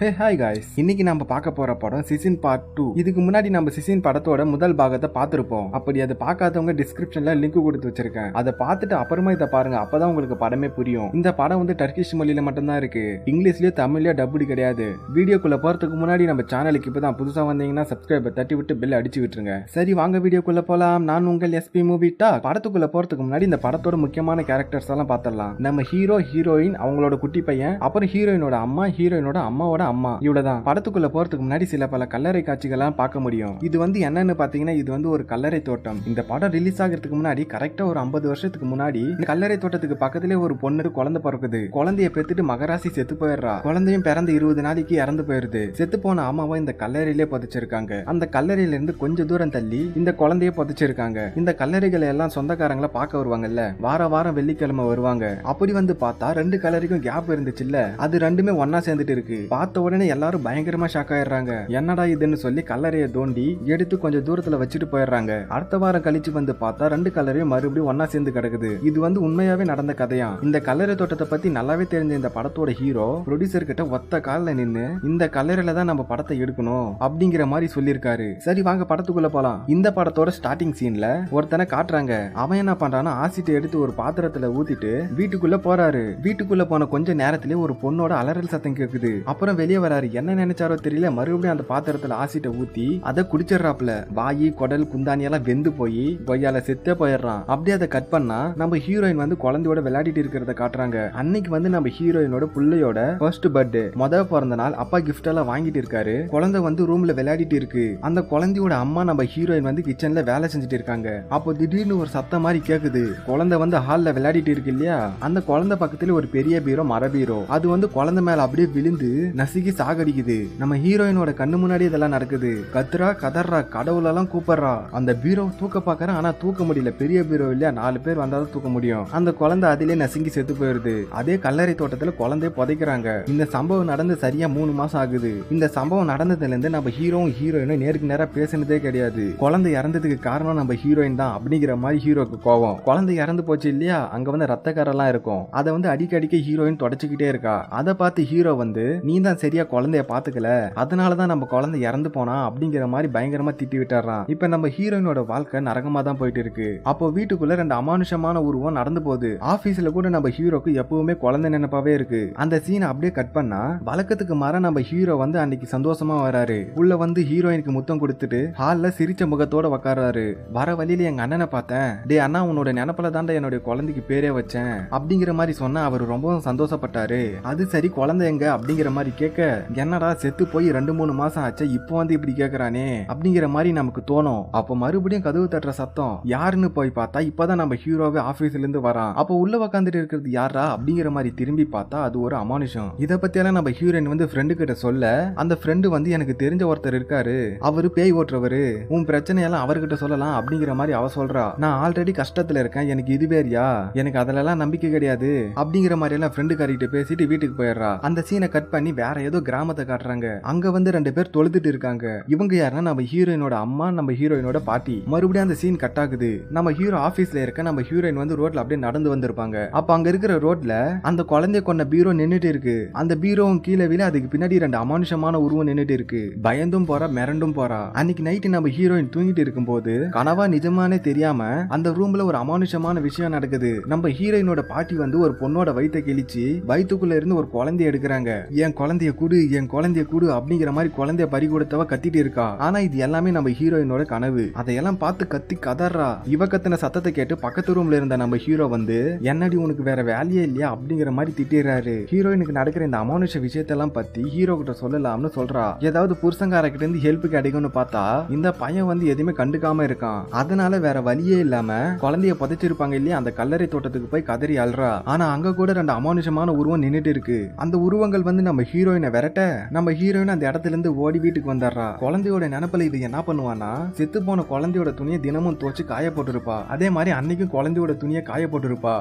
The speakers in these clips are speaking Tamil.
ஹே ஹாய் காய்ஸ் இன்னைக்கு நம்ம பார்க்க போற படம் சிசின் பார்ட் டூ இதுக்கு முன்னாடி நம்ம சிசின் படத்தோட முதல் பாகத்தை பார்த்துருப்போம். அப்படி அதை பார்க்காதவங்க டிஸ்கிரிப்ஷன்ல லிங்க் கொடுத்து வச்சிருக்கேன். அதை பார்த்துட்டு அப்புறமா இதை பாருங்க அப்பதான் உங்களுக்கு படமே புரியும். இந்த படம் வந்து டர்கிஷ் மொழியில மட்டும்தான் இருக்கு. இங்கிலீஷ்லயோ தமிழ்லயோ டபுள் கிடையாது. வீடியோக்குள்ள போறதுக்கு முன்னாடி நம்ம சேனலுக்கு இப்பதான் புதுசா வந்தீங்கன்னா சப்ஸ்கிரைபர் தட்டி விட்டு பெல் அடிச்சு விட்டுருங்க. சரி வாங்க வீடியோக்குள்ள போலாம். நான் உங்கள் எஸ்பி மூவி டாக் படத்துக்குள்ள போறதுக்கு முன்னாடி இந்த படத்தோட முக்கியமான கேரக்டர்ஸ் எல்லாம் பார்த்துடலாம். நம்ம ஹீரோ ஹீரோயின் அவங்களோட குட்டி பையன் அப்புறம் ஹீரோயினோட அம்மா ஹீரோயினோட அம்மாவோட அம்மா. இவ்வளவுதான். படத்துக்குள்ள போறதுக்கு முன்னாடி சில பல கல்லறை காட்சிகள்லாம் பார்க்க முடியும். இது வந்து என்னன்னு பாத்தீங்கன்னா இது வந்து ஒரு கல்லறை தோட்டம். இந்த படம் ரிலீஸ் ஆகிறதுக்கு முன்னாடி கரெக்டா ஒரு ஐம்பது வருஷத்துக்கு முன்னாடி இந்த கல்லறை தோட்டத்துக்கு பக்கத்திலே ஒரு பொண்ணு குழந்தை பிறக்குது. குழந்தைய பெத்துட்டு மகராசி செத்து போயிடுறா. குழந்தையும் பிறந்து இருபது நாளைக்கு இறந்து போயிருது. செத்து போன அம்மாவை இந்த கல்லறையிலே புதைச்சிருக்காங்க. அந்த கல்லறையில இருந்து கொஞ்ச தூரம் தள்ளி இந்த குழந்தைய புதைச்சிருக்காங்க. இந்த கல்லறைகளை எல்லாம் சொந்தக்காரங்களை பார்க்க வருவாங்கல்ல? வார வாரம் வெள்ளிக்கிழமை வருவாங்க. அப்படி வந்து பார்த்தா ரெண்டு கல்லறைக்கும் கேப் இருந்துச்சுல்ல? அது ரெண்டுமே ஒன்னா சேர்ந்துட்டு இருக்கு. பார்த்த உடனே எல்லாரும் பயங்கரமா ஷாக் ஆயிடுறாங்க. என்னடா இதுன்னு சொல்லி கல்லறையை தோண்டி எடுத்து கொஞ்சம் தூரத்துல வச்சுட்டு போயிடுறாங்க. அடுத்த வாரம் கழிச்சு வந்து பார்த்தா ரெண்டு கல்லறையும் மறுபடியும் ஒன்னா சேர்ந்து கிடக்குது. இது வந்து உண்மையாவே நடந்த கதையா? இந்த கல்லறை தோட்டத்தை பத்தி நல்லாவே தெரிஞ்ச இந்த படத்தோட ஹீரோ ப்ரொடியூசர் கிட்ட ஒத்த காலில் நின்று இந்த கல்லறையில தான் நம்ம படத்தை எடுக்கணும் அப்படிங்கிற மாதிரி சொல்லியிருக்காரு. சரி வாங்க படத்துக்குள்ள போலாம். இந்த படத்தோட ஸ்டார்டிங் சீன்ல ஒருத்தனை காட்டுறாங்க. அவன் என்ன பண்றான்னா ஆசிட்டை எடுத்து ஒரு பாத்திரத்துல ஊத்திட்டு வீட்டுக்குள்ள போறாரு. வீட்டுக்குள்ள போன கொஞ்ச நேரத்திலே ஒரு பொண்ணோட அலறல் சத்தம் கேக்குது. அப்புறம் வெளியே வராரு. என்ன நினைச்சாரோ தெரியல. மறுபடியும் அந்த பாத்திரத்துல ஆசிட்ட ஊத்தி அதை குடிச்சிடுறாப்ல வாயி குடல் குந்தானி எல்லாம் வெந்து போய் கொய்யால செத்தே போயிடுறான். அப்படியே அதை கட் பண்ணா நம்ம ஹீரோயின் வந்து குழந்தையோட விளையாடிட்டு இருக்கிறத காட்டுறாங்க. அன்னைக்கு வந்து நம்ம ஹீரோயினோட பிள்ளையோட ஃபர்ஸ்ட் பர்த்டே முத பிறந்த நாள் அப்பா கிஃப்ட் எல்லாம் வாங்கிட்டு இருக்காரு. குழந்தை வந்து ரூம்ல விளையாடிட்டு இருக்கு. அந்த குழந்தையோட அம்மா நம்ம ஹீரோயின் வந்து கிச்சன்ல வேலை செஞ்சுட்டு இருக்காங்க. அப்போ திடீர்னு ஒரு சத்தம் மாதிரி கேக்குது. குழந்தை வந்து ஹால்ல விளையாடிட்டு இருக்கு இல்லையா? அந்த குழந்தை பக்கத்துல ஒரு பெரிய பீரோ மர பீரோ. அது வந்து குழந்தை மேல அப்படியே விழுந்து நசுக்கி சாகடிக்குது. நம்ம ஹீரோயினோட கண்ணு முன்னாடி இதெல்லாம் நடக்குது. கத்துறா கதறா கடவுளெல்லாம் கூப்பிடுறா. அந்த பீரோ தூக்க பாக்குறா ஆனா தூக்க முடியல. பெரிய பீரோ இல்லையா? நாலு பேர் வந்தாலும் தூக்க முடியும். அந்த குழந்தை அதிலே நசுங்கி செத்து போயிருது. அதே கல்லறை தோட்டத்துல குழந்தைய புதைக்கிறாங்க. இந்த சம்பவம் நடந்து சரியா மூணு மாசம் ஆகுது. இந்த சம்பவம் நடந்ததுல இருந்து நம்ம ஹீரோவும் ஹீரோயினும் நேருக்கு நேரா பேசினதே கிடையாது. குழந்தை இறந்ததுக்கு காரணம் நம்ம ஹீரோயின் தான் அப்படிங்கிற மாதிரி ஹீரோக்கு கோவம். குழந்தை இறந்து போச்சு இல்லையா? அங்க வந்து ரத்தக்காரெல்லாம் இருக்கும். அதை வந்து அடிக்கடிக்க ஹீரோயின் தொடச்சுக்கிட்டே இருக்கா. அதை பார்த்து ஹீரோ வந்து நீ தான் சரியா குழந்தைய பாத்துக்கல. அதனாலதான் நம்ம குழந்தை இறந்து போனா அப்படிங்கிற மாதிரி பயங்கரமா திட்டி விட்டுறான். இப்ப நம்ம ஹீரோயினோட வாழ்க்கை நரகமா தான் போயிட்டு இருக்கு. அப்போ வீட்டுக்குள்ள ரெண்டு அமானுஷமான உருவம் நடந்து போகுது. ஆபீஸ்ல கூட நம்ம ஹீரோக்கு எப்பவுமே குழந்தை நினைப்பாவே இருக்கு. அந்த சீனை அப்படியே கட் பண்ணா வழக்கத்துக்கு மாற நம்ம ஹீரோ வந்து அன்னைக்கு சந்தோஷமா வராரு. உள்ள வந்து ஹீரோயினுக்கு முத்தம் கொடுத்துட்டு ஹால்ல சிரிச்ச முகத்தோட உக்காராரு வர வழியில எங்க அண்ணனை பார்த்தேன். டே அண்ணா உன்னோட நினப்பில தாண்டா என்னுடைய குழந்தைக்கு பேரே வச்சேன். அப்படிங்கிற மாதிரி சொன்னா அவர் ரொம்பவும் சந்தோஷப்பட்டாரு. அது சரி குழந்தை எங்க? அப்படிங்கிற மாதிரி கேட்க என்னடா செத்து போய் ரெண்டு மூணு மாசம் ஆச்சு இப்போ வந்து இப்படி கேக்குறானே? அப்படிங்கிற மாதிரி நமக்கு தோணும். அப்போ மறுபடியும் கதவு தட்டுற சத்தம் யாருன்னு போய் பார்த்தா இப்பதான் நம்ம ஹீரோவே ஆபீஸ்ல இருந்து வரான். அப்போ உள்ள உக்காந்துட்டு இருக்கிறது யாரா அப்படிங்கிற மாதிரி திரும்பி பார்த்தா அது ஒரு அமானுஷம். இத பத்தியெல்லாம் நம்ம ஹீரோயின் வந்து ஃப்ரெண்டு கிட்ட சொல்ல அந்த ஃப்ரெண்டு வந்து எனக்கு தெரிஞ்ச ஒருத்தர் இருக்காரு. அவரு பேய் ஓட்டுறவரு. உன் பிரச்சனையெல்லாம் அவர்கிட்ட சொல்லலாம் அப்படிங்கிற மாதிரி அவ சொல்றா. நான் ஆல்ரெடி கஷ்டத்துல இருக்கேன். எனக்கு இது வேறியா? எனக்கு அதுலலாம் நம்பிக்கை கிடையாது. அப்படிங்கிற மாதிரி எல்லாம் ஃப்ரெண்டு காரிக்கிட்ட பேசிட்டு வீட்டுக்கு போயிடுறா. அந்த சீனை கட் பண்ணி வேற ஏதோ கிராமத்தை காட்டுறாங்க. அங்க வந்து ரெண்டு பேர் தொழுதுட்டு இருக்காங்க. இவங்க யாருன்னா நம்ம ஹீரோயினோட அம்மா நம்ம ஹீரோயினோட பாட்டி. மறுபடியும் அந்த சீன் கட் ஆகுது. நம்ம ஹீரோ ஆபீஸ்ல இருக்க நம்ம ஹீரோயின் வந்து ரோட்ல அப்படியே நடந்து வந்திருப்பாங்க. அப்ப அங்க இருக்கிற ரோட்ல அந்த குழந்தைய கொண்ட பீரோ நின்னுட்டு இருக்கு. அந்த பீரோவும் கீழே விழ அதுக்கு பின்னாடி ரெண்டு அமானுஷமான உருவம் நின்னுட்டு இருக்கு. பயந்தும் போறா மிரண்டும் போறா. அன்னைக்கு நைட்டு நம்ம ஹீரோயின் தூங்கிட்டு இருக்கும்போது கனவா நிஜமானே தெரியாம அந்த ரூம்ல ஒரு அமானுஷமான விஷயம் நடக்குது. நம்ம ஹீரோயினோட பாட்டி வந்து ஒரு பொண்ணோட வயித்தை கிழிச்சு வயிற்றுக்குள்ள இருந்து ஒரு குழந்தைய எடுக்கிறாங்க. என் குழந்தைய கூடு என் குழந்தைய கூடு அப்படிங்கிற மாதிரி குழந்தைய பறி கொடுத்தவ கத்திட்டு இருக்கா? ஆனா இது எல்லாமே நம்ம ஹீரோயினோட கனவு. அதையெல்லாம் பார்த்து கத்தி கதறா. இவ கத்தின சத்தத்தை கேட்டு பக்கத்து ரூம்ல இருந்த நம்ம ஹீரோ வந்து என்னடி உனக்கு வேற வேலையே இல்லையா? அப்படிங்கிற மாதிரி திட்டிடுறாரு. ஹீரோயினுக்கு நடக்கிற இந்த அமானுஷ விஷயத்தெல்லாம் பத்தி ஹீரோ கிட்ட சொல்லலாம்னு சொல்றா. ஏதாவது புருஷங்கார கிட்ட இருந்து ஹெல்ப் கிடைக்கும்னு பார்த்தா இந்த பையன் வந்து எதுவுமே கண்டுக்காம இருக்கான். அதனால வேற வழியே இல்லாம குழந்தைய புதைச்சிருப்பாங்க இல்லையா அந்த கல்லறை தோட்டத்துக்கு போய் கதறி அல்றா ஆனா அங்க கூட ரெண்டு அமானுஷமான உருவம் நின்னுட்டு இருக்கு. அந்த உருவங்கள் வந்து நம்ம ஹீரோயின் விரட்ட? நம்ம ஹீரோயின் அந்த இடத்துல இருந்து ஓடி வீட்டுக்கு வந்துடுறா. குழந்தையோட நினப்புல இது என்ன பண்ணுவானா செத்து போன குழந்தையோட துணியை தினமும் துவச்சு காய அதே மாதிரி அன்னைக்கும் குழந்தையோட துணியை காய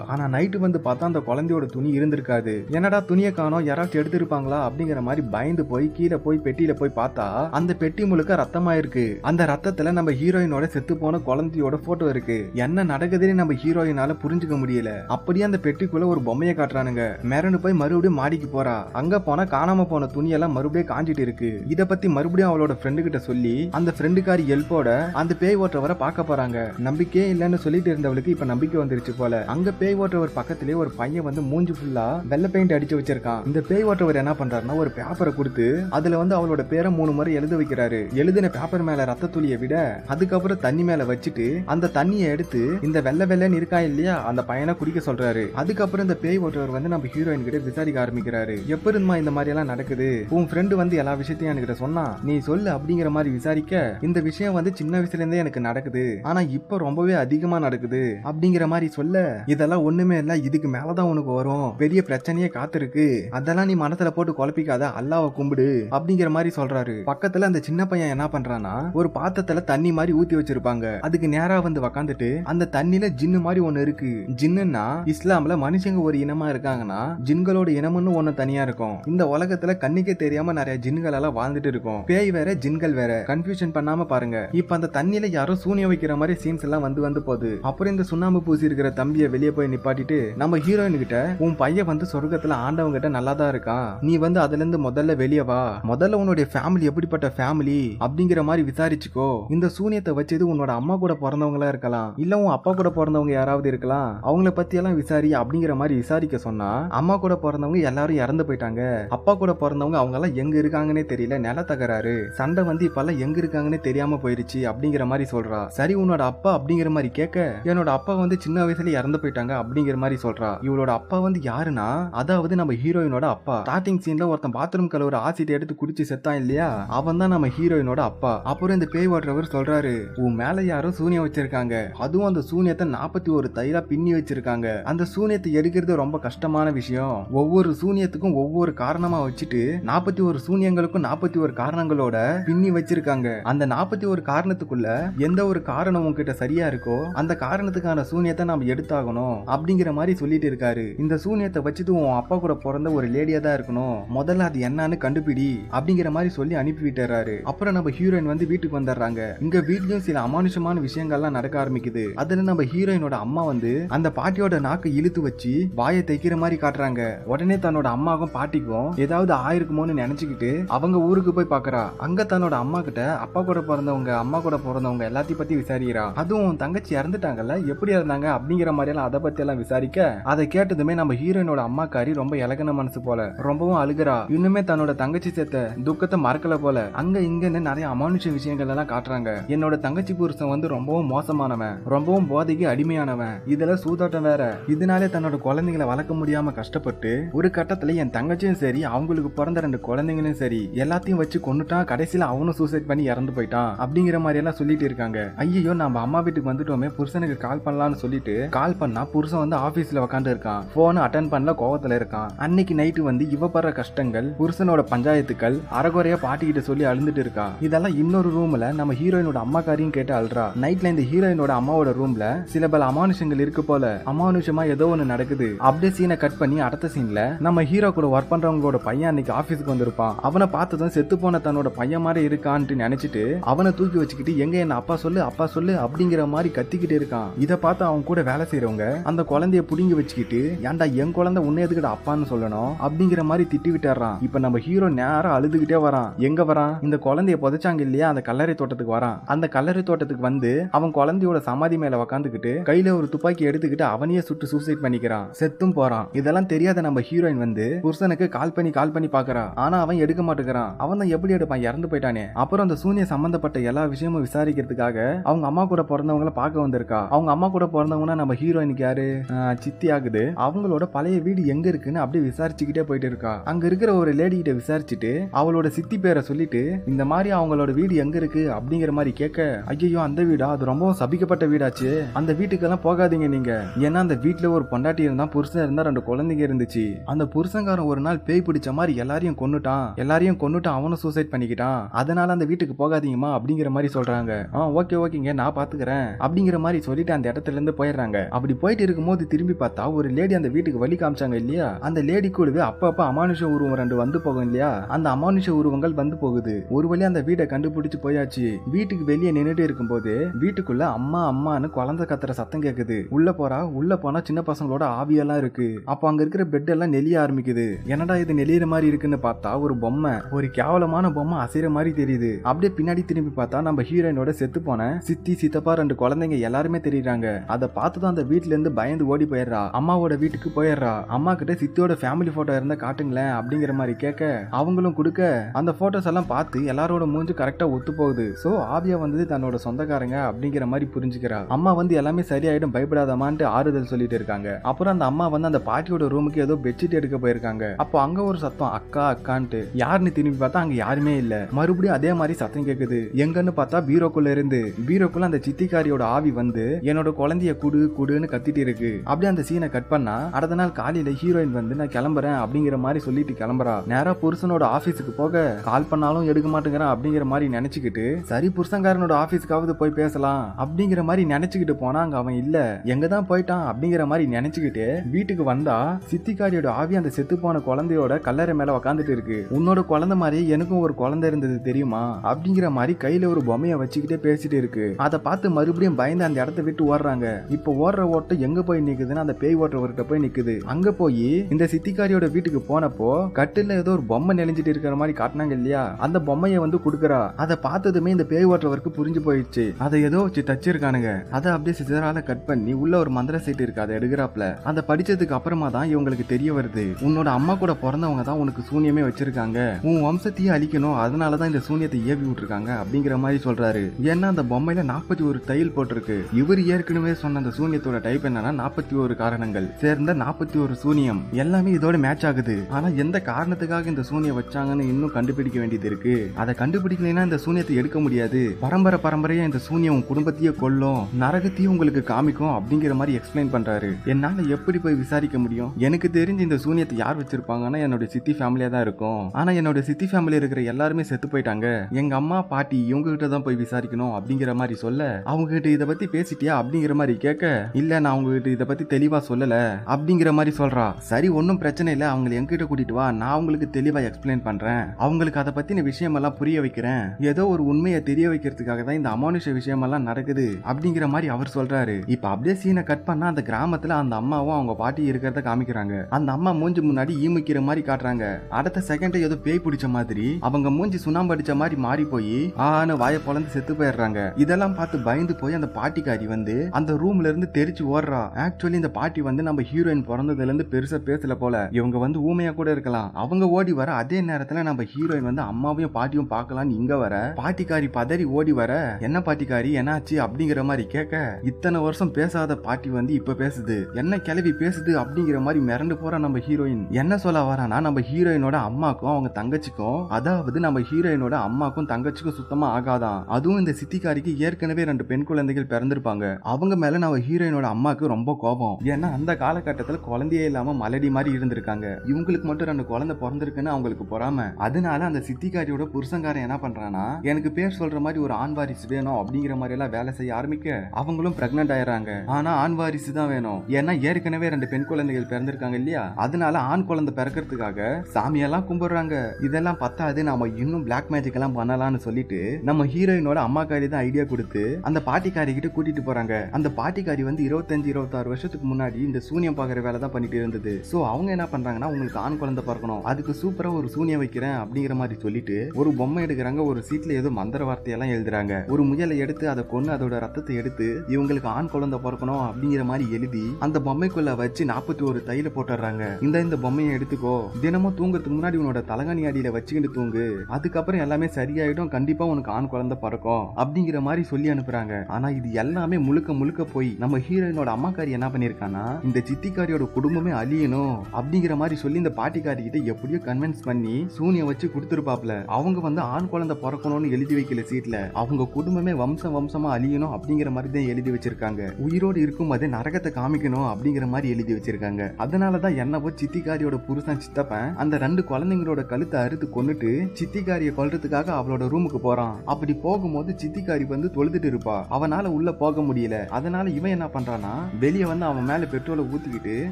ஆனா நைட்டு வந்து பார்த்தா அந்த குழந்தையோட துணி இருந்திருக்காது. என்னடா துணியை காணோம் யாராச்சும் எடுத்திருப்பாங்களா? அப்படிங்கிற மாதிரி பயந்து போய் கீழே போய் பெட்டியில போய் பார்த்தா அந்த பெட்டி முழுக்க ரத்தமா இருக்கு அந்த ரத்தத்துல நம்ம ஹீரோயினோட செத்து போன குழந்தையோட போட்டோ இருக்கு. என்ன நடக்குதுன்னு நம்ம ஹீரோயினால புரிஞ்சுக்க முடியல. அப்படியே அந்த பெட்டிக்குள்ள ஒரு பொம்மையை காட்டுறானுங்க. மிரண்டு போய் மறுபடியும் மாடிக்கு போறா. அங்க போனா காணாம போன துணியெல்லாம் மறுபடியும் காஞ்சிட்டு இருக்கு. இத பத்தி மறுபடியும் அவளோட ஃப்ரெண்டு கிட்ட சொல்லி அந்த ஃப்ரெண்டுக்காரி ஹெல்ப்போட அந்த பேய் ஓட்டுறவரை பார்க்க போறாங்க. நம்பிக்கையே இல்லைன்னு சொல்லிட்டு இருந்தவளுக்கு இப்ப நம்பிக்கை வந்துருச்சு போல. அங்க பேய் ஓட்டுறவர் பக்கத்திலே ஒரு பையன் வந்து மூஞ்சி ஃபுல்லா வெள்ள பெயிண்ட் அடிச்சு வச்சிருக்கான். இந்த பேய் ஓட்டுறவர் என்ன பண்றாருன்னா ஒரு பேப்பரை கொடுத்து அதுல வந்து அவளோட பேரை மூணு முறை எழுத வைக்கிறாரு. எழுதின பேப்பர் மேல ரத்த துளியை விட அதுக்கப்புறம் தண்ணி மேல வச்சுட்டு அந்த தண்ணியை எடுத்து இந்த வெள்ளை வெள்ளைன்னு இருக்கா இல்லையா அந்த பையனை குடிக்க சொல்றாரு. அதுக்கப்புறம் இந்த பேய் ஓட்டுறவர் வந்து நம்ம ஹீரோயின் கிட்ட விசாரிக்க ஆரம்பிக்கிறாரு. எப்ப இந்த மாதிரி எல்லாம் நடக்குது. உன் ஃப்ரெண்டு வந்து எல்லா விஷயத்தையும் என்கிட்ட சொன்னா நீ சொல்லு அப்படிங்கிற மாதிரி விசாரிக்க இந்த விஷயம் வந்து சின்ன வயசுல இருந்தே எனக்கு நடக்குது. ஆனா இப்ப ரொம்பவே அதிகமா நடக்குது அப்படிங்கிற மாதிரி சொல்ல இதெல்லாம் ஒண்ணுமே இல்ல இதுக்கு மேலதான் உனக்கு வரும். பெரிய பிரச்சனையே காத்திருக்கு. அதெல்லாம் நீ மனசுல போட்டு குழப்பிக்காத அல்லாவை கும்பிடு அப்படிங்கிற மாதிரி சொல்றாரு. பக்கத்துல அந்த சின்ன பையன் என்ன பண்றான்னா ஒரு பாத்திரத்துல தண்ணி மாதிரி ஊத்தி வச்சிருப்பாங்க. அதுக்கு நேரா வந்து உக்காந்துட்டு அந்த தண்ணியில ஜின்னு மாதிரி ஒண்ணு இருக்கு. ஜின்னுன்னா இஸ்லாம்ல மனுஷங்க ஒரு இனமா இருக்காங்கன்னா ஜின்களோட இனம்னு ஒண்ணு தனியா இருக்கும். இந்த உலகத்துல கண்ணுக்கே தெரியாம நிறைய ஜின்கள் எல்லாம் வாழ்ந்துட்டு இருக்கும். பேய் வேற ஜின்கள் வேற. கன்ஃபியூஷன் பண்ணாம பாருங்க. இப்ப அந்த தண்ணியில யாரோ சூனியம் வைக்கிற மாதிரி சீன்ஸ் எல்லாம் வந்து வந்து போகுது. அப்புறம் இந்த சுண்ணாம்பு பூசி இருக்கிற தம்பியை வெளியே போய் நிப்பாட்டிட்டு நம்ம ஹீரோயின் கிட்ட உன் பையன் வந்து சொர்க்கத்துல ஆண்டவங்க கிட்ட நல்லா தான் இருக்கான். நீ வந்து அதுல இருந்து முதல்ல வெளியே வா. முதல்ல உன்னுடைய ஃபேமிலி எப்படிப்பட்ட ஃபேமிலி அப்படிங்கிற மாதிரி விசாரிச்சுக்கோ. இந்த சூனியத்தை வச்சது உன்னோட அம்மா கூட பிறந்தவங்களா இருக்கலாம். இல்ல உன் அப்பா கூட பிறந்தவங்க யாராவது இருக்கலாம். அவங்கள பத்தி எல்லாம் விசாரி அப்படிங்கிற மாதிரி விசாரிக்க சொன்னா அம்மா கூட பிறந்தவங்க எல்லாரும் இறந்து போயிட்டாங்க. அப்பா கூட பிறந்தவங்க அவங்க எல்லாம் எங்க இருக்காங்கன்னே தெரியல. நில தகராறு. சண்டை வந்து இப்பெல்லாம் எங்க இருக்காங்கன்னே தெரியாம போயிருச்சு அப்படிங்கிற மாதிரி சொல்றா. சரி உன்னோட அப்பா அப்படிங்கிற மாதிரி கேட்க என்னோட அப்பா வந்து சின்ன வயசுல இறந்து போயிட்டாங்க அப்படிங்கிற மாதிரி சொல்றா. இவளோட அப்பா வந்து யாருன்னா? அதாவது நம்ம ஹீரோயினோட அப்பா. ஸ்டார்டிங் சீன்ல ஒருத்தன் பாத்ரூம் கலவுற ஆசிட்டை எடுத்து குடிச்சு செத்தான் இல்லையா? அவன் தான் நம்ம ஹீரோயினோட அப்பா. அப்புறம் இந்த பேய் ஓட்டுறவர் சொல்றாரு உன் மேல யாரோ சூனியம் வச்சிருக்காங்க. அதுவும் அந்த சூனியத்தை நாற்பத்தி ஒரு தைலா பின்னி வச்சிருக்காங்க. அந்த சூனியத்தை எடுக்கிறது ரொம்ப கஷ்டமான விஷயம். ஒவ்வொரு சூனியத்துக்கும் ஒவ்வொரு காரணமா வச்சுட்டு நாற்பத்தி ஒரு சூன்யங்களுக்கும் நாற்பத்தி ஒரு காரணங்களோட பின்னி வச்சிருக்காங்க. அந்த நாற்பத்தி ஒரு காரணத்துக்குள்ள எந்த ஒரு காரணம் உங்ககிட்ட சரியா இருக்கோ அந்த காரணத்துக்கான சூனியத்தை நாம எடுத்தாகணும் அப்படிங்கிற மாதிரி சொல்லிட்டு இருக்காரு. இந்த சூனியத்தை வச்சுட்டு உன் அப்பா கூட பிறந்த ஒரு லேடியா தான் இருக்கணும். முதல்ல அது என்னன்னு கண்டுபிடி அப்படிங்கிற மாதிரி சொல்லி அனுப்பி விட்டுறாரு. அப்புறம் நம்ம ஹீரோயின் வந்து வீட்டுக்கு வந்துடுறாங்க. இங்க வீட்லயும் சில அமானுஷமான விஷயங்கள்லாம் நடக்க ஆரம்பிக்குது. அதுல நம்ம ஹீரோயினோட அம்மா வந்து அந்த பாட்டியோட நாக்கை இழுத்து வச்சு வாயை தைக்கிற மாதிரி காட்டுறாங்க. உடனே தன்னோட அம்மாவும் பாட்டிக்கும் ஏதாவது ஆயிருக்குமோன்னு நினைச்சுக்கிட்டு அவங்க ஊருக்கு போய் பாக்குறா. அங்க தன்னோட அம்மா கிட்ட அப்பா கூட பிறந்தவங்க அம்மா கூட பிறந்தவங்க எல்லாத்தையும் பத்தி விசாரிக்கிறா. அதுவும் தங்கச்சி இறந்துட்டாங்கல்ல எப்படி இருந்தாங்க அப்படிங்கிற மாதிரி எல்லாம் அதை பத்தி எல்லாம் விசாரிக்க அதை கேட்டதுமே நம்ம ஹீரோயினோட அம்மாக்காரி ரொம்ப இலகன மனசு போல ரொம்பவும் அழுகிறா. இன்னுமே தன்னோட தங்கச்சி சேர்த்த துக்கத்தை மறக்கல போல அங்க இங்கன்னு நிறைய அமானுஷ விஷயங்கள் எல்லாம் காட்டுறாங்க. என்னோட தங்கச்சி புருஷன் வந்து ரொம்பவும் மோசமானவன் ரொம்பவும் போதைக்கு அடிமையானவன். இதுல சூதாட்டம் வேற. இதனாலே தன்னோட குழந்தைங்களை வளர்க்க முடியாம கஷ்டப்பட்டு ஒரு கட்டத்துல என் தங்கச்சியும் சரி அவங்களும் அவங்களுக்கு பிறந்த ரெண்டு குழந்தைங்களும் சரி எல்லாத்தையும் வச்சு கொண்டுட்டான் கடைசியில அவனும் சூசைட் பண்ணி இறந்து போயிட்டான் அப்படிங்கிற மாதிரி எல்லாம் சொல்லிட்டு இருக்காங்க. ஐயோ நம்ம அம்மா வீட்டுக்கு வந்துட்டோமே புருஷனுக்கு கால் பண்ணலாம்னு சொல்லிட்டு கால் பண்ணா புருஷன் வந்து ஆபீஸ்ல உட்காந்து இருக்கான். போன் அட்டன் பண்ணல கோவத்துல இருக்கான். அன்னைக்கு நைட்டு வந்து இவ படுற கஷ்டங்கள் புருஷனோட பஞ்சாயத்துக்கள் அறகுறையா பாட்டிக்கிட்ட சொல்லி அழுந்துட்டு இருக்கா. இதெல்லாம் இன்னொரு ரூம்ல நம்ம ஹீரோயினோட அம்மாக்காரியும் கேட்டு அழுறா. நைட்ல இந்த ஹீரோயினோட அம்மாவோட ரூம்ல சில பல அமானுஷங்கள் இருக்கு போல. அமானுஷமா ஏதோ ஒண்ணு நடக்குது. அப்படியே சீனை கட் பண்ணி அடுத்த சீன்ல நம்ம ஹீரோ கூட ஒர்க் பண்றவங்களோட பையன் அன்னைக்கு ஆபீஸ்க்கு வந்திருப்பான். அவனை பார்த்ததும் செத்து போன தன்னோட பையன் மாதிரி இருக்கான்ட்டு நினைச்சிட்டு அவனை தூக்கி வச்சுக்கிட்டு எங்க என்ன அப்பா சொல்லு அப்பா சொல்லு அப்படிங்கிற மாதிரி கத்திக்கிட்டு இருக்கான். இதை பார்த்து அவன் கூட வேலை செய்யறவங்க அந்த குழந்தைய புடுங்கி வச்சுக்கிட்டு ஏன்டா என் குழந்தை உன்னை எதுக்கிட்ட அப்பான்னு சொல்லணும்? அப்படிங்கிற மாதிரி திட்டி விட்டுறான். இப்ப நம்ம ஹீரோ நேரம் அழுதுகிட்டே வரான். எங்க வரான்? இந்த குழந்தைய புதைச்சாங்க இல்லையா? அந்த கல்லறை தோட்டத்துக்கு வரான். அந்த கல்லறை தோட்டத்துக்கு வந்து அவன் குழந்தையோட சமாதி மேல உக்காந்துக்கிட்டு கையில ஒரு துப்பாக்கி எடுத்துக்கிட்டு அவனையே சுட்டு சூசைட் பண்ணிக்கிறான். செத்தும் போறான். இதெல்லாம் தெரியாத நம்ம ஹீரோயின் வந்து புருஷனுக்கு கால் பண்ணி கால் பண்ணி பாக்குறா. ஆனா அவன் எடுக்க மாட்டேங்கிறான். அவன் தான் எப்படி எடுப்பான்? இறந்து போயிட்டானே. அப்புறம் அந்த சூனிய சம்பந்தப்பட்ட எல்லா விஷயமும் விசாரிக்கிறதுக்காக அவங்க அம்மா கூட பிறந்தவங்கள பார்க்க வந்திருக்கா. அவங்க அம்மா கூட பிறந்தவங்கன்னா நம்ம ஹீரோயினுக்கு யாரு? சித்தி ஆகுது. அவங்களோட பழைய வீடு எங்க இருக்குன்னு அப்படியே விசாரிச்சுக்கிட்டே போயிட்டு இருக்கா. அங்க இருக்கிற ஒரு லேடி கிட்ட விசாரிச்சுட்டு அவளோட சித்தி பேரை சொல்லிட்டு இந்த மாதிரி அவங்களோட வீடு எங்க இருக்கு? அப்படிங்கிற மாதிரி கேட்க ஐயோ அந்த வீடா? அது ரொம்பவும் சபிக்கப்பட்ட வீடாச்சு. அந்த வீட்டுக்கெல்லாம் போகாதீங்க நீங்க. ஏன்னா அந்த வீட்டுல ஒரு பொண்டாட்டி இருந்தா புருஷன் இருந்தா ரெண்டு குழந்தைங்க இருந்துச்சு. அந்த புருஷங்காரன் ஒரு நாள் பேய் பிடிச்ச மாதிரி எல்லாரையும் கொன்னுட்டான். எல்லாரையும் கொண்டுட்டு அவனும் சூசைட் பண்ணிக்கிட்டான். அதனால அந்த வீட்டுக்கு போகாதீங்கம்மா அப்படிங்கிற மாதிரி சொல்றாங்க. ஆ ஓகே ஓகேங்க நான் பாத்துக்கிறேன் அப்படிங்கிற மாதிரி சொல்லிட்டு அந்த இடத்துல இருந்து போயிடுறாங்க. அப்படி போயிட்டு இருக்கும்போது திரும்பி பார்த்தா ஒரு லேடி அந்த வீட்டுக்கு வழி காமிச்சாங்க இல்லையா? அந்த லேடி கூடவே அப்பப்ப அமானுஷ உருவம் ரெண்டு வந்து போகும் இல்லையா? அந்த அமானுஷ உருவங்கள் வந்து போகுது. ஒரு வழி அந்த வீட்டை கண்டுபிடிச்சு போயாச்சு. வீட்டுக்கு வெளியே நின்றுட்டு இருக்கும்போது வீட்டுக்குள்ள அம்மா அம்மான்னு குழந்தை கத்துற சத்தம் கேக்குது. உள்ள போறா உள்ள போனா சின்ன பசங்களோட ஆவியெல்லாம் இருக்கு. அப்போ அங்க இருக்கிற பெட் எல்லாம் நெளிய ஆரம்பிக்குது. என்னடா இது நெளியிற மாதிரி இருக்குன்னு பார்த்தா ஒரு பொம்மை ஒரு கேவலமான பொம்மை அசைற மாதிரி தெரியுது. அப்படியே பின்னாடி திரும்பி பார்த்தா நம்ம ஹீரோயினோட செத்து போன சித்தி சித்தப்பா ரெண்டு குழந்தைங்க எல்லாருமே தெரியுறாங்க. அதை பார்த்து தான் அந்த வீட்ல இருந்து பயந்து ஓடி போயிடுறா. அம்மாவோட வீட்டுக்கு போயிடுறா. அம்மா கிட்ட சித்தியோட ஃபேமிலி போட்டோ இருந்தா காட்டுங்களேன் அப்படிங்கிற மாதிரி கேட்க அவங்களும் கொடுக்க அந்த போட்டோஸ் எல்லாம் பார்த்து எல்லாரோட மூஞ்சி கரெக்டா ஒத்து போகுது. சோ ஆவியா வந்தது தன்னோட சொந்தக்காரங்க அப்படிங்கிற மாதிரி புரிஞ்சுக்கிறா. அம்மா வந்து எல்லாமே சரியாயிடும் பயப்படாதமான்ட்டு ஆறுதல் சொல்லிட்டு இருக்காங்க. அப்புறம் அந்த அம்மா வந்து அந்த பாட்டியோட ரூமுக்கு ஏதோ பெட்ஷீட் எடுக்க போயிருக்காங்க. அப்போ அங்க ஒரு சத்தம் அக்கா அக்கான்ட்டு யாருன்னு திரும்பி பார்த்தா அங்க யாருமே இல்ல. மறுபடியும் அதே மாதிரி சத்தம் கேக்குது. எங்கன்னு பார்த்தா பீரோக்குள்ள இருந்து பீரோக்குள்ள அந்த சித்திக்காரியோட ஆவி வந்து என்னோட குழந்தைய குடு குடுன்னு கத்திட்டு இருக்கு. அப்படியே அந்த சீனை கட் பண்ணா அடுத்த நாள் காலையில ஹீரோயின் வந்து நான் கிளம்புறேன் அப்படிங்கிற மாதிரி சொல்லிட்டு கிளம்புறா. நேரா புருஷனோட ஆபீஸுக்கு போக கால் பண்ணாலும் எடுக்க மாட்டேங்கிறான் அப்படிங்கிற மாதிரி நினைச்சுக்கிட்டு சரி புருஷன்காரனோட ஆபீஸ்க்காவது போய் பேசலாம் அப்படிங்கிற மாதிரி நினைச்சுக்கிட்டு போனா அங்க அவன் இல்ல. எங்க தான் போயிட்டான்? அப்படிங்கிற மாதிரி நினைச்சுக்கிட்டு வீட்டுக்கு வந்தா சித்திக்காரியோட ஆவி அந்த செத்து போன குழந்தையோட கல்லறை மேல உக்காந்துட்டு இருக்கு. உன்னோட குழந்தை மாதிரி எனக்கும் ஒரு குழந்தை இருந்தது தெரியுமா? அப்படிங்கிற மாதிரி கையில ஒரு பொம்மைய வச்சுக்கிட்டே பேசிட்டு இருக்கு. அதை பார்த்து மறுபடியும் பயந்து அந்த இடத்த விட்டு ஓடுறாங்க. இப்போ ஓடுற ஓட்டம் எங்க போய் நிக்குதுன்னு அந்த பேய் ஓட்டுறவர்கிட்ட போய் நிக்குது. அங்க போய் இந்த சித்திக்காரியோட வீட்டுக்கு போனப்போ கட்டில ஏதோ ஒரு பொம்மை நெளிஞ்சிட்டு இருக்கிற மாதிரி காட்டினாங்க இல்லையா? அந்த பொம்மையை வந்து கொடுக்குறா. அதை பார்த்ததுமே இந்த பேய் ஓட்டுறவருக்கு புரிஞ்சு போயிடுச்சு. அதை ஏதோ வச்சு தச்சிருக்கானுங்க. அதை அப்படியே சிதறால கட் பண்ணி உள்ள ஒரு மந்திர சீட்டு இருக்கு அதை எடுக்கிறாப்ல அதை படிச்சதுக்கு அப்புறமா தான் இவங்களுக்கு தெரிய வருது. உன்னோட அம்மா கூட பிறந்தவங்க தான் உனக்கு சூனியமே வச்சிருக்காங்க. உன் வம்சத்தையே அழிக்கணும். அதனால தான் இந்த சூனியத்தை ஏவி விட்டுருக்காங்க அப்படிங்கிற மாதிரி சொல்றாரு. ஏன்னா அந்த பொம்மையில நாற்பத்தி ஒரு தையல் போட்டிருக்கு. இவர் ஏற்கனவே சொன்ன அந்த சூனியத்தோட டைப் என்னன்னா நாற்பத்தி ஒரு காரணங்கள். சேர்ந்த நாற்பத்தி ஒரு சூனியம். எல்லாமே இதோட மேட்ச் ஆகுது. ஆனா எந்த காரணத்துக்காக இந்த சூனியம் வச்சாங்கன்னு இன்னும் கண்டுபிடிக்க வேண்டியது இருக்கு. அதை கண்டுபிடிக்கலைன்னா இந்த சூனியத்தை எடுக்க முடியாது. பரம்பரை பரம்பரையா இந்த சூனியம் உன் குடும்பத்தையே கொல்லும். நரகத்தையும் உங்களுக்கு காமிக்கும் அப்படிங்கிற மாதிரி எக்ஸ்பிளைன் பண்றாரு. என்னால எப்படி போய் விசாரிக்க முடியும்? எனக்கு தெரிஞ்சு இந்த சூனியத்தை யார் வச்சிருப்பாங்கன்னா என்னோட சித்தி சித்தி ஃபேமிலியா தான் இருக்கும். ஆனா என்னோட சித்தி ஃபேமிலி இருக்கிற எல்லாருமே செத்து போயிட்டாங்க. எங்க அம்மா பாட்டி இவங்க கிட்ட தான் போய் விசாரிக்கணும் அப்படிங்கிற மாதிரி சொல்ல அவங்க கிட்ட இதை பத்தி பேசிட்டியா அப்படிங்கிற மாதிரி கேட்க இல்ல நான் அவங்க கிட்ட இதை பத்தி தெளிவா சொல்லல அப்படிங்கிற மாதிரி சொல்றா. சரி ஒன்றும் பிரச்சனை இல்லை. அவங்களை என்கிட்ட கூட்டிட்டு வா. நான் அவங்களுக்கு தெளிவா எக்ஸ்பிளைன் பண்றேன். அவங்களுக்கு அதை பற்றின விஷயமெல்லாம் புரிய வைக்கிறேன். ஏதோ ஒரு உண்மையை தெரிய வைக்கிறதுக்காக தான் இந்த அமானுஷ விஷயமெல்லாம் நடக்குது அப்படிங்கிற மாதிரி அவர் சொல்றாரு. இப்ப அப்படியே சீனை கட் பண்ணா அந்த கிராமத்துல அந்த அம்மாவும் அவங்க பாட்டி இருக்கிறத காமிக்கிறாங்க. அந்த அம்மா மூஞ்சி முன்னாடி ஈமிக்கிற மாதிரி காட்டுறாங்க. அடுத்த செகண்டே ஏதோ பேய் பிடிச்ச மாதிரி அவங்க மூஞ்சி சுண்ணாம்பு அடிச்ச மாதிரி மாறி போய் ஆன வாய பொழந்து செத்து போயிடுறாங்க. இதெல்லாம் பார்த்து பயந்து போய் அந்த பாட்டிக்காரி வந்து அந்த ரூம்ல இருந்து தெரிச்சு ஓடுறா. ஆக்சுவலி இந்த பாட்டி வந்து நம்ம ஹீரோயின் பிறந்ததுல இருந்து பெருசா பேசல போல. இவங்க வந்து ஊமையா கூட இருக்கலாம். அவங்க ஓடி வர அதே நேரத்துல நம்ம ஹீரோயின் வந்து அம்மாவையும் பாட்டியும் பார்க்கலாம்னு இங்க வர பாட்டிக்காரி பதறி ஓடி வர என்ன பாட்டிக்காரி என்னாச்சு? அப்படிங்கிற மாதிரி கேட்க இத்தனை வருஷம் பேசாத பாட்டி வந்து இப்ப பேசுது. என்ன கிளவி பேசுது? அப்படிங்கிற மாதிரி மிரண்டு போற நம்ம ஹீரோயின் என்ன சொல்ல வரானா? நம்ம ஹீரோயினோட அம்மாக்கும் அவங்க தங்கச்சிக்கும் அதாவது நம்ம ஹீரோயினோட அம்மாக்கும் தங்கச்சிக்கும் சுத்தமா ஆகாதான் அதுவும் இந்த சித்திக்காரிக்கு ஏற்கனவே ரெண்டு பெண் குழந்தைகள் பிறந்திருப்பாங்க. அவங்க மேல நம்ம ஹீரோயினோட அம்மாக்கு ரொம்ப கோபம். ஏன்னா அந்த காலகட்டத்தில் குழந்தையே இல்லாம மலடி மாதிரி இருந்திருக்காங்க. இவங்களுக்கு மட்டும் ரெண்டு குழந்தை பிறந்திருக்குன்னு அவங்களுக்கு பொறாம. அதனால அந்த சித்திக்காரியோட புருஷங்காரன் என்ன பண்றானா எனக்கு பேர் சொல்ற மாதிரி ஒரு ஆண் வாரிசு வேணும் அப்படிங்கிற மாதிரி எல்லாம் வேலை செய்ய ஆரம்பிக்க அவங்களும் பிரெக்னென்ட் ஆயிடுறாங்க. ஆனா ஆண் வாரிசு தான் வேணும். ஏன்னா ஏற்கனவே ரெண்டு பெண் குழந்தைகள் பிறந்திருக்காங்க இல்லையா? அதனால ஆண் குழந்தை பிறக்கிறதுக்காக சாமியெல்லாம் கும்பிடுறாங்க. இதெல்லாம் பத்தாது நாம இன்னும் பிளாக் மேஜிக் எல்லாம் பண்ணலாம்னு சொல்லிட்டு நம்ம ஹீரோயினோட அம்மாக்காரி தான் ஐடியா கொடுத்து அந்த பாட்டிக்காரி கிட்ட கூட்டிட்டு போறாங்க. அந்த பாட்டிக்காரி வந்து இருபத்தஞ்சு இருபத்தாறு வருஷத்துக்கு முன்னாடி இந்த சூனியம் பாக்குற வேலை தான் பண்ணிட்டு இருந்தது. சோ அவங்க என்ன பண்றாங்கன்னா உங்களுக்கு ஆண் குழந்தை பிறக்கணும் அதுக்கு சூப்பரா ஒரு சூனியம் வைக்கிறேன் அப்படிங்கிற மாதிரி சொல்லிட்டு ஒரு பொம்மை எடுக்கிறாங்க ஒரு சீட்ல ஏதோ மந்திர வார்த்தையெல்லாம் எழுதுறாங்க. ஒரு முயலை எடுத்து அதை கொண்டு அதோட ரத்தத்தை எடுத்து இவங்களுக்கு ஆண் குழந்தை பிறக்கணும் அப்படிங்கிற மாதிரி எழுதி அந்த பொம்மைக்குள்ள வச்சு நாற்பத்தி ஒரு தையில போட்டுறாங்க இந்த இந்த பொம்மையை எடுத்துக்கோ. தினமும் தூங்குறதுக்கு முன்னாடி உன்னோட தலகாணி அடியில வச்சுக்கிட்டு தூங்கு. அதுக்கப்புறம் எல்லாமே சரியாயிடும். கண்டிப்பா உனக்கு ஆண் குழந்தை பிறக்கும். அப்படிங்கிற மாதிரி சொல்லி அனுப்புறாங்க. ஆனா இது எல்லாமே முழுக்க முழுக்க போய் நம்ம ஹீரோயினோட அம்மாக்காரி என்ன பண்ணிருக்கானா இந்த சித்திக்காரியோட குடும்பமே அழியணும் அப்படிங்கிற மாதிரி சொல்லி இந்த பாட்டிக்காரி கிட்ட எப்படியோ கன்வின்ஸ் பண்ணி சூனிய வச்சு கொடுத்துருப்பாப்ல. அவங்க வந்து ஆண் குழந்தை பிறக்கணும்னு எழுதி வைக்கல சீட்ல. அவங்க குடும்பமே வம்சம் வம்சமா அழியணும் அப்படிங்கிற மாதிரி தான் எழுதி வச்சிருக்காங்க. உயிரோடு இருக்கும் போதே நரகத்தை காமிக்கணும் அப்படிங்கிற மாதிரி எழுதி வச்சிருக்காங்க. அதனாலதான் என்னவோ சித்திக்காரியோட புருஷன் சித்தப்பன் அந்த ரெண்டு குழந்தைங்களோட கழுத்தை அறுத்து கொன்னுட்டு சித்திக்காரியை கொல்றதுக்காக அவளோட ரூமுக்கு போறான். அப்படி போகும்போது சித்திக்காரி வந்து தொழுதுட்டு இருப்பா. அவனால உள்ள போக முடியல. அதனால இவன் என்ன பண்றானா வெளியே வந்து அவன் மேல பெட்ரோலை ஊத்திக்கிட்டு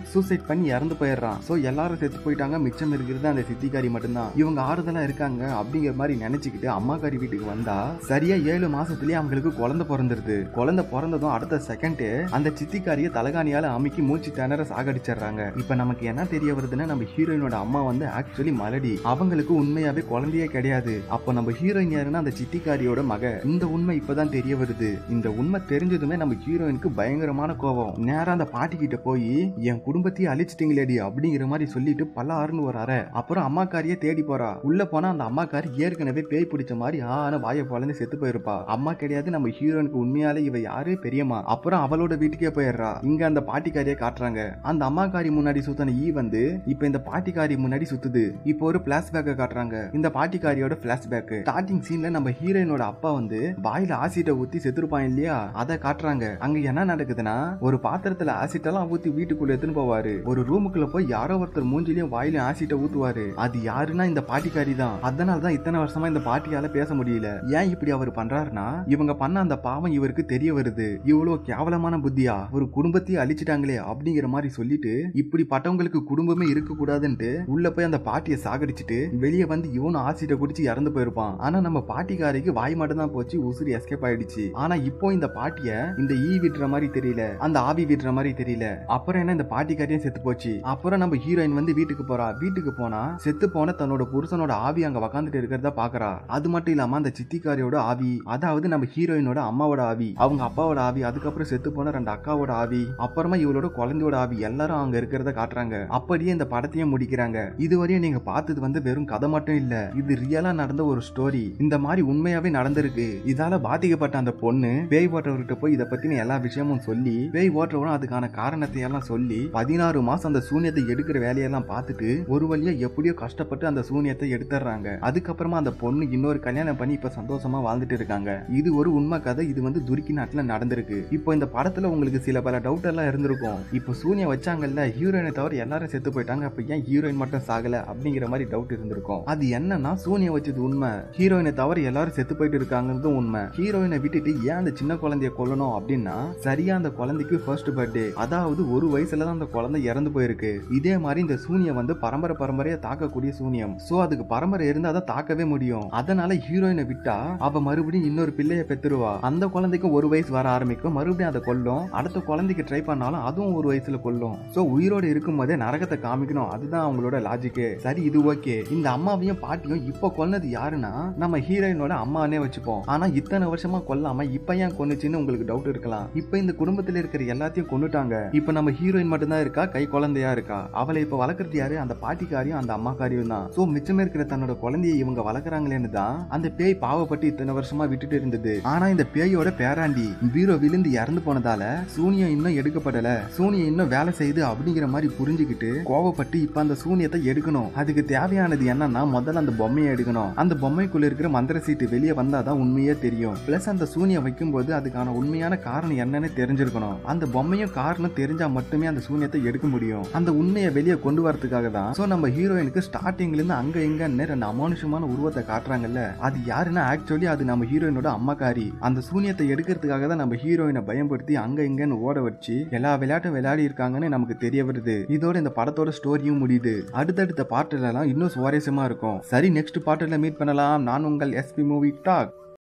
சூசைட் பண்ணி இறந்து போயிடுறான். சோ எல்லாரும் செத்து போயிட்டாங்க. மிச்சம் இருக்கிறது அந்த சித்திக்காரி மட்டும்தான். இவங்க ஆறுதலா இருக்காங்க அப்படிங்கிற மாதிரி நினைச்சுக்கிட்டு அம்மாக்காரி வீட்டுக்கு வந்தா சரியா ஏழு மாசத்துலயே அவங்களுக்கு குழந்தை பிறந்துருது. குழந்தை பிறந்ததும் அடுத்த செகண்ட் அந்த சித்திக்காரிய தலகாணியால அமுக்கி மூச்சு திணற சாகடிச்சிடுறாங்க. இப்ப நமக்கு என்ன தெரிய வருதுன்னா நம்ம ஹீரோயினோட அம்மா வந்து ஆக்சுவலி மலடி. அவங்களுக்கு உண்மையாவே குழந்தையே கிடையாது. அப்போ நம்ம ஹீரோயின் யாருன்னா அந்த சித்திக்காரியோட மக. இந்த உண்மை இப்பதான் தெரிய வருது. இந்த உண்மை தெரிஞ்சதுமே நம்ம ஹீரோயினுக்கு பயங்கரமான கோபம். நேரம் அந்த பாட்டி கிட்ட போய் என் குடும்பத்தையே அழிச்சிட்டீங்களேடி அப்படிங்கிற மாதிரி சொல்லிட்டு பல ஆறுன்னு ஒரு அறை. அப்புறம் அம்மாக்காரியே தேடி போறா. உள்ள போனா அந்த அம்மாக்காரி ஏற்கனவே பேய் பிடிச்ச மாதிரி ஆன வாயை பொழந்து செத்து போயிருப்பா. அம்மா கிடையாது நம்ம ஹீரோயினுக்கு உண்மையாலே இவ யாரு? பெரியம்மா. அப்புறம் அவளோட வீட்டுக்கே போயிடுறா. இங்க அந்த பாட்டிக்காரியை காட்டுறாங்க. அந்த அம்மாக்காரி முன்னாடி சுத்தன ஈ வந்து இப்ப இந்த பாட்டிக்காரி முன்னாடி சுத்துது. இப்போ ஒரு பிளாஷ்பேக்க காட்டுறாங்க. இந்த பாட்டிக்காரியோட பிளாஷ்பேக் ஸ்டார்டிங் சீன்ல நம்ம ஹீரோயினோட அப்பா வந்து வாயில ஆசிட்ட ஊத்தி செத்துருப்பான் இல்லையா? அதை காட்டுறாங்க. அங்க என்ன நடக்குதுன்னா ஒரு பாத்திரத்துல ஆசிட் எல்லாம் ஊத்தி வீட்டுக்குள்ள எடுத்துன்னு போவாரு. ஒரு ரூமுக்குள்ள போய் யாரோ ஒருத்தர் மூஞ்சிலையும் வாயிலையும் ஆசிட்ட ஊத்துவாரு. அது யாருன்னா இந்த பாட்டிக்காரி தான். அதனால தான் இத்தனை வருஷமா இந்த பாட்டியால பேச முடியல. ஏன் இப்படி அவர் பண்றாருன்னா இவங்க பண்ண அந்த பாவம் இவருக்கு தெரிய வருது. இவ்வளவு கேவலமான புத்தியா? ஒரு குடும்பத்தையே அழிச்சிட்டாங்களே அப்படிங்கிற மாதிரி சொல்லிட்டு இப்படி பட்டவங்களுக்கு குடும்பமே இருக்க கூடாதுன்ட்டு உள்ள போய் அந்த பாட்டியை சாகடிச்சிட்டு வெளியே வந்து இவனும் ஆசிட்ட குடிச்சு இறந்து போயிருப்பான். ஆனா நம்ம பாட்டிக்காரிக்கு வாய் மட்டும் தான் போச்சு உசுறு எஸ்கேப் ஆயிடுச்சு. ஆனா இப்போ இந்த பாட்டிய இந்த ஈ விடுற மாதிரி தெரியல அந்த ஆவி விடுற மாதிரி தெரியல. அப்புறம் என்ன இந்த பாட்டிக்காரியும் செத்து போச்சு. அப்புறம் நம்ம ஹீரோயின் வந்து வீட்டுக்கு போறா. வீட்டுக்கு போனா செத்து போன தன்னோட புருஷனோட ஆவி அங்க உக்காந்துட்டு இருக்கிறத பாக்குறா. அது மட்டும் இல்லாம அந்த சித்திக்காரியோட ஆவி அதாவது நம்ம ஹீரோயினோட அம்மாவோட ஆவி அவங்க அப்பாவோட ஆவி அதுக்கப்புறம் செத்து போன ரெண்டு அக்காவோட ஆவி அப்புறமா இவளோட குழந்தையோட ஆவி எல்லாரும் அங்க இருக்கிறத காட்டுறாங்க. அப்படியே இந்த படத்தையும் முடிக்கிறாங்க. இதுவரையும் நீங்க பார்த்தது வந்து வெறும் கதை மட்டும் இல்ல. இது ரியலா நடந்த ஒரு ஸ்டோரி இந்த மாதிரி உண்மையாவே நடந்திருக்கு. இதால பாதிக்கப்பட்ட அந்த பொண்ணு பேய் ஓட்டுறவர்கிட்ட போய் இதை பத்தின எல்லா விஷயமும் சொல்லி பேய் ஓட்டுறவரும் அதுக்கான காரணத்தை எல்லாம் சொல்லி பதினாறு மாசம் அந்த சூனியத்தை எடுக்கிற வேலையெல்லாம் பார்த்துட்டு ஒரு வழியா எப்படியோ கஷ்டப்பட்டு அந்த சூனியத்தை எடுத்துறாங்க அதுக்கப்புறமா அந்த பொண்ணு இன்னொரு கல்யாணம் பண்ணி இப்ப சந்தோஷமா வாழ்ந்துட்டு இருக்காங்க. இது ஒரு உண்மை கதை. இது வந்து துருக்கி நாட்டுல நடந்திருக்கு. இப்போ இந்த படத்துல உங்களுக்கு சில பல டவுட் எல்லாம் இருந்திருக்கும். இப்போ சூனியம் வச்சாங்கல்ல ஹீரோயினை தவிர எல்லாரும் செத்து போயிட்டாங்க. அப்ப ஏன் ஹீரோயின் மட்டும் ஆகல அப்படிங்கிற மாதிரி டவுட் இருந்திருக்கும். அது என்னன்னா சூனிய வச்சது உண்மை. ஹீரோயினை தவிர எல்லாரும் செத்து போயிட்டு இருக்காங்கிறதும் உண்மை. ஹீரோயினை விட்டுட்டு ஏன் அந்த சின்ன குழந்தைய கொல்லணும் அப்படின்னா சரியா அந்த குழந்தைக்கு ஃபர்ஸ்ட் பர்த்டே அதாவது ஒரு வயசுல தான் அந்த குழந்தை இறந்து போயிருக்கு. இதே மாதிரி இந்த சூனியம் வந்து பரம்பரை பரம்பரையா தாக்கக்கூடிய சூனியம். சோ அதுக்கு பரம்பரை இருந்தா தான் தாக்கவே முடியும். அதனால ஹீரோயினை விட்டா அவ மறுபடியும் இன்னொரு பிள்ளைய பெத்துருவா அந்த குழந்தைக்கும் ஒரு வயசு வர ஆரம்பிக்கும். மறுபடியும் அதை கொல்லும். அடுத்த குழந்தைக்கு ட்ரை பண்ணாலும் அதுவும் ஒரு வயசுல கொல்லும். சோ உயிரோட இருக்கும் போதே நரகத்தை காமிக்கணும். அதுதான் அவங்களோட லாஜிக்கு சரி இது ஓகே. இந்த அம்மாவையும் பாட்டியும் இப்போ கொன்னது யாருன்னா நம்ம ஹீரோயினோட அம்மானே வச்சுப்போம். ஆனா இத்தனை வருஷமா கொல்லாம இப்ப ஏன் கொன்னுச்சுன்னு உங்களுக்கு டவுட் இருக்கலாம். இப்ப இந்த குடும்பத்துல இருக்கிற எல்லாத்தையும் கொன்னுட்டாங்க. இப்ப நம்ம ஹீரோயின் மட்டும்தான் இருக்கா? கை குழந்தையா இருக்கா? அவளை இப்ப வளர்க்கறது யாரு? அந்த பாட்டிக்காரியும் அந்த அம்மாக்காரியும் தான். சோ மிச்சம் இருக்கிற தன்னோட குழந்தையை இவங்க வளர்க்குறாங்களேன்னு தான் அந்த பேய் பாவப்பட்டு இத்தனை வருஷமா விட்டுட்டு இருந்தது. ஆனா இந்த பேயோட பேராண்டி பீரோ விழுந்து இறந்து போனதால சூனியம் இன்னும் எடுக்கப்படல. சூனியம் இன்னும் வேலை செய்யுது அப்படிங்கிற மாதிரி புரிஞ்சுக்கிட்டு கோவப்பட்டு இப்ப அந்த சூனியத்தை எடுக்கணும். அதுக்கு தேவையானது என்னன்னா முதல்ல அந்த பொம்மையை எடுக்கணும். அந்த பொம்மைக்குள்ள இருக்கிற மந்திர சீட்டு வெளியே வந்தாதான் உண்மையே தெரியும். பிளஸ் அந்த சூனியம் வைக்கும்போது அதுக்கான உண்மையான காரணம் என்னன்னு தெரிஞ்சிருக்கணும். அந்த பொம்மையும் காரணம் தெரிஞ்சா மட்டுமே அந்த சூனியத்தை எடுக்க முடியும். அந்த உண்மையை வெளியே கொண்டு வரதுக்காக தான். சோ நம்ம ஹீரோயினுக்கு ஸ்டார்டிங்ல இருந்து அங்க எங்கன்னு ரெண்டு அமானுஷமான உருவத்தை காட்டுறாங்கல்ல. அது யாருன்னா ஆக்சுவலி அது நம்ம ஹீரோயினோட அம்மாக்காரி. அந்த சூனியத்தை எடுக்கிறதுக்காக தான் நம்ம ஹீரோயினை பயன்படுத்தி அங்க இங்கன்னு ஓட வச்சு எல்லா விளையாட்டும் விளையாடி இருக்காங்கன்னு நமக்கு தெரிய வருது. இதோட இந்த படத்தோட ஸ்டோரியும் முடியுது. அடுத்தடுத்த பாட்டுலலாம் இன்னும் சுவாரஸ்யமா இருக்கும். சரி நெக்ஸ்ட் பாட்டுல மீட் பண்ணலாம். நான் உங்கள் எஸ்பி மூவி டாக்